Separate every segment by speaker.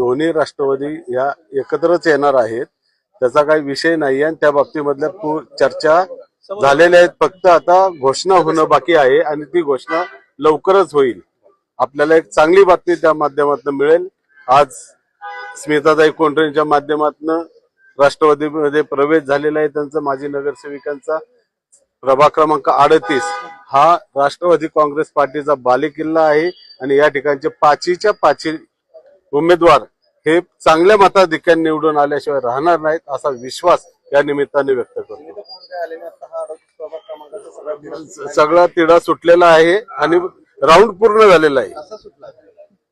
Speaker 1: दोन्ही राष्ट्रवादी या एकत्रच येणार आहेत त्याचा काही विषय नाही आणि त्या बाबतीमधल्या चर्चा झालेल्या आहेत. फक्त आता घोषणा होणं बाकी आहे आणि ती घोषणा लवकरच होईल. आपल्याला एक चांगली बातमी त्या माध्यमातून मिळेल. आज स्मिताताई कोंढरेंच्या माध्यमातून राष्ट्रवादीमध्ये प्रवेश झालेला आहे. त्यांचा माजी नगरसेविकांचा प्रभाग क्रमांक अडतीस हा राष्ट्रवादी काँग्रेस पार्टीचा बालेकिल्ला आहे. आणि या ठिकाणचे पाचीच्या पाची उमेदवार हे चांगल्या मताधिक्याने निवडून आल्याशिवाय राहणार नाहीत असा विश्वास या निमित्ताने व्यक्त करतो. सगळा तिढा सुटलेला आहे आणि राऊंड पूर्ण झालेला आहे.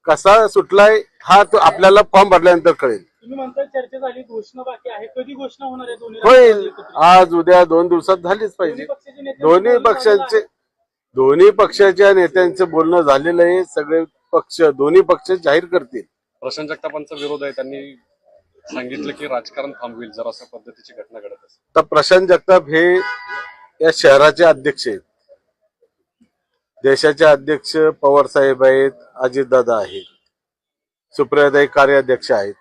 Speaker 1: कसा सुटलाय हा तो आपल्याला फॉर्म भरल्यानंतर कळेल.
Speaker 2: तुम्ही म्हणताय चर्चा झाली घोषणा बाकी आहे. कधी घोषणा होणार आहे दोन्ही
Speaker 1: होईल? आज उद्या दोन दिवसात झालीच पाहिजे.
Speaker 2: दोन्ही पक्षाचे
Speaker 1: दोन्ही पक्षाच्या नेत्यांचं बोलणं झालेलं आहे. सगळे पक्ष दोन्ही पक्ष जाहीर करतील.
Speaker 3: प्रशांत जगतापांचा विरोध आहे. त्यांनी सांगितलं की राजकारण थांबवेल जर अशा पद्धतीची घटना घडत असेल.
Speaker 1: तर प्रशांत जगताप हे या शहराचे अध्यक्ष आहेत. देशाचे अध्यक्ष पवार साहेब आहेत अजितदादा आहेत सुप्रियाताई कार्याध्यक्ष आहेत.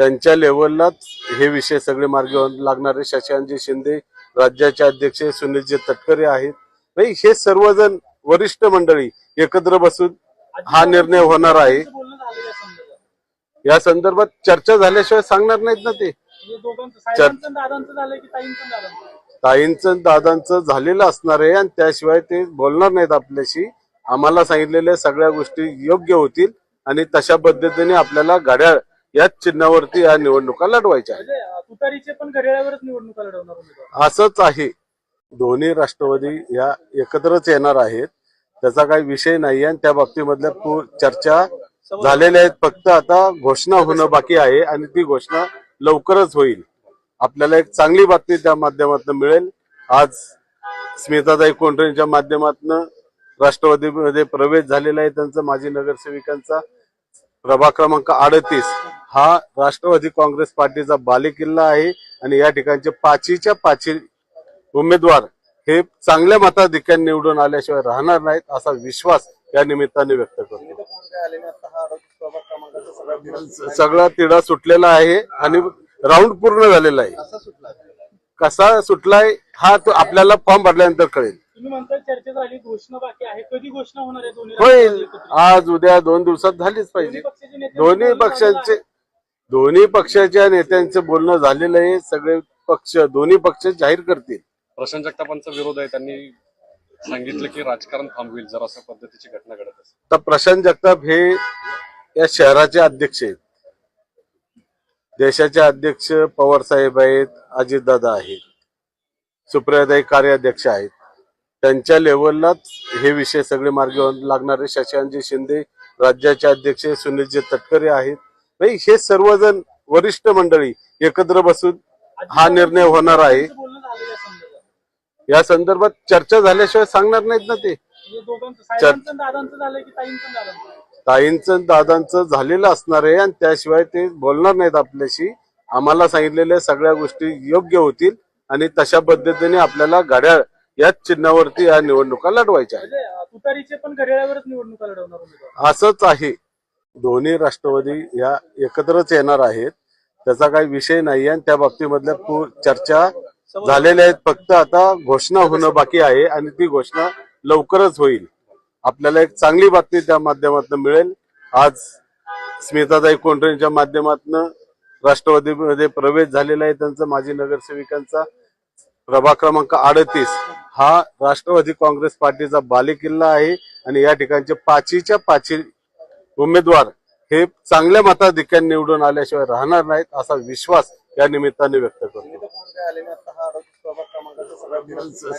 Speaker 1: त्यांच्या लेवललाच हे विषय सगळे मार्गी लागणारे. शशांकजी शिंदे राज्याचे अध्यक्ष सुनीलजी तटकरे आहेत. नाही हे सर्वजण वरिष्ठ मंडळी एकत्र बसून हा निर्णय होणार आहे
Speaker 2: त्यांचं बोलणं झालं या संदर्भात
Speaker 1: या संदर्भात चर्चा झाल्याशिवाय सांगणार नाहीत ना ते.
Speaker 2: म्हणजे ताईंचं दादांचं?
Speaker 1: झालेलं असणार आहे आणि त्याशिवाय ते बोलणार नाहीत आपल्याशी. आम्हाला सांगितलेल्या सगळ्या गोष्टी योग्य होतील आणि तशा पद्धतीने आपल्याला घड्याळ याच चिन्हावरती या निवडणुका लढवायच्या
Speaker 2: म्हणजे अं, तुतारीचे पण घड्याळावरच निवडणुका लढवणार उमेदवार
Speaker 1: असंच आहे. दोन्ही राष्ट्रवादी या एकत्रच येणार आहेत. त्याचा काही विषय नाही आणि त्या बाबतीमधल्या चर्चा झालेल्या आहेत. फक्त आता घोषणा होणं बाकी आहे आणि ती घोषणा लवकरच होईल. आपल्याला एक चांगली बातमी त्या माध्यमातून मिळेल. आज स्मिताताई कोंढरेंच्या माध्यमातून राष्ट्रवादीमध्ये प्रवेश झालेला आहे. त्यांचा माजी नगरसेविकांचा प्रभाग क्रमांक अडतीस. हा राष्ट्रवादी काँग्रेस पार्टीचा बालेकिल्ला आहे आणि या ठिकाणचे पाचीच्या पाची उमेदवार हे चांगल्या मताधिक्याने निवडून आल्याशिवाय राहणार नाहीत असा विश्वास या निमित्ताने व्यक्त करतो. सगळा तिढा सुटलेला आहे आणि राऊंड पूर्ण झालेला आहे. कसा सुटलाय हा तो आपल्याला फॉर्म भरल्यानंतर कळेल.
Speaker 2: तुम्ही म्हणताय चर्चा झाली घोषणा बाकी आहे. कधी घोषणा होणार आहे दोन्ही राष्ट्रवादी
Speaker 1: होईल? आज उद्या दोन दिवसात झालीच पाहिजे.
Speaker 2: दोन्ही पक्षाचे.
Speaker 1: दोन्ही पक्षाच्या नेत्यांचं बोलणं झालेलं आहे. सगळे पक्ष दोन्ही पक्ष जाहीर करतील.
Speaker 3: प्रशांत जगतापांचा विरोध आहे त्यांनी सांगितलं की राजकारण थांबवेल जर अशा पद्धतीची घटना घडत असेल.
Speaker 1: तर प्रशांत जगताप हे या शहराचे अध्यक्ष आहेत. देशाचे अध्यक्ष पवार साहेब आहेत अजितदादा आहेत सुप्रियादाई कार्याध्यक्ष आहेत. त्यांच्या लेवललाच हे विषय सगळे मार्गी लागणारे शशांकजी शिंदे राज्याचे अध्यक्ष सुनीलजी तटकरे आहेत. म्हणजे हे सर्वजण वरिष्ठ मंडळी एकत्र बसून हा निर्णय होणार आहे
Speaker 2: त्यांचं बोलणं झालं या संदर्भात
Speaker 1: या संदर्भात चर्चा झाल्याशिवाय सांगणार नाहीत ना ते.
Speaker 2: म्हणजे ताईंचं दादांचं
Speaker 1: झालेलं असणार आहे आणि त्याशिवाय ते बोलणार नाहीत आपल्याशी. आम्हाला सांगितलेल्या सगळ्या गोष्टी योग्य होतील आणि तशा पद्धतीने आपल्याला घड्याळ याच चिन्हावरती या निवडणुका लढवायच्या आहेत.
Speaker 2: म्हणजे अं, तुतारीचे पण घड्याळावरच निवडणुका लढवणार उमेदवार.
Speaker 1: असंच आहे. दोन्ही राष्ट्रवादी या एकत्रच येणार आहेत. त्याचा काही विषय नाही आणि त्या बाबतीमधल्या चर्चा झालेल्या आहेत. फक्त आता घोषणा होणं बाकी आहे आणि ती घोषणा लवकरच होईल. आपल्याला एक चांगली बातमी त्या माध्यमातून मिळेल. आज स्मिताताई कोंढरेंच्या माध्यमातून राष्ट्रवादीमध्ये प्रवेश झालेला आहे त्यांचा माजी नगरसेविकांचा. प्रभाग क्रमांक अडतीस. हा राष्ट्रवादी काँग्रेस पार्टीचा बालेकिल्ला आहे आणि या ठिकाणचे पाचीच्या पाची उमेदवार हे चांगल्या मताधिक्याने निवडून आल्याशिवाय राहणार नाहीत असा विश्वास या निमित्ताने व्यक्त करतो.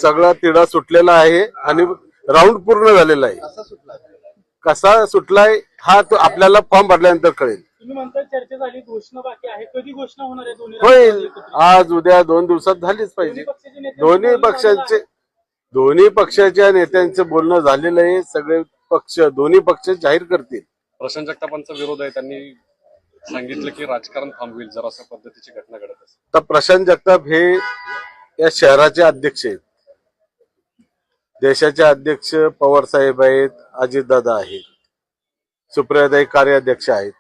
Speaker 1: सगळा तिढा सुटलेला आहे आणि राऊंड पूर्ण झालेला आहे. कसा सुटलाय हा तो आपल्याला फॉर्म भरल्यानंतर कळेल.
Speaker 2: तुम्ही म्हणताय चर्चा झाली घोषणा बाकी आहे. कधी घोषणा होणार आहे दोन्ही राष्ट्रवादी
Speaker 1: होईल? आज उद्या दोन दिवसात झालीच पाहिजे.
Speaker 2: दोन्ही पक्षाचे.
Speaker 1: दोन्ही पक्षाच्या नेत्यांचं बोलणं झालेलं आहे. सगळे पक्ष दोन्ही पक्ष जाहीर करतील.
Speaker 3: प्रशांत जगतापांचा विरोध आहे. त्यांनी सांगितलं की राजकारण थांबवेल जर अशा पद्धतीची घटना घडत असेल.
Speaker 1: तर प्रशांत जगताप हे या शहराचे अध्यक्ष आहेत. देशाचे अध्यक्ष पवार साहेब आहेत अजितदादा आहेत सुप्रियादाई कार्याध्यक्ष आहेत.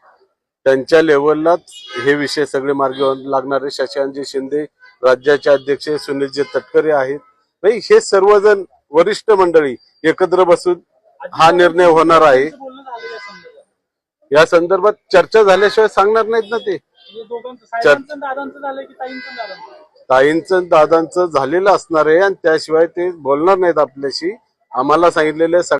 Speaker 1: त्यांच्या लेवललाच हे विषय सगळे मार्गी लागणारे शशांकजी शिंदे राज्याचे अध्यक्ष सुनीलजी तटकरे आहेत. नाही हे सर्वजण वरिष्ठ मंडळी एकत्र बसून हा निर्णय होणार आहे
Speaker 2: त्यांचं बोलणं झालं या संदर्भात
Speaker 1: या संदर्भात चर्चा झाल्याशिवाय सांगणार नाहीत ना ते. ताईंचं दादांचं? झालेलं असणार आहे आणि त्याशिवाय ते बोलणार नाहीत आपल्याशी. आम्हाला सांगितलेले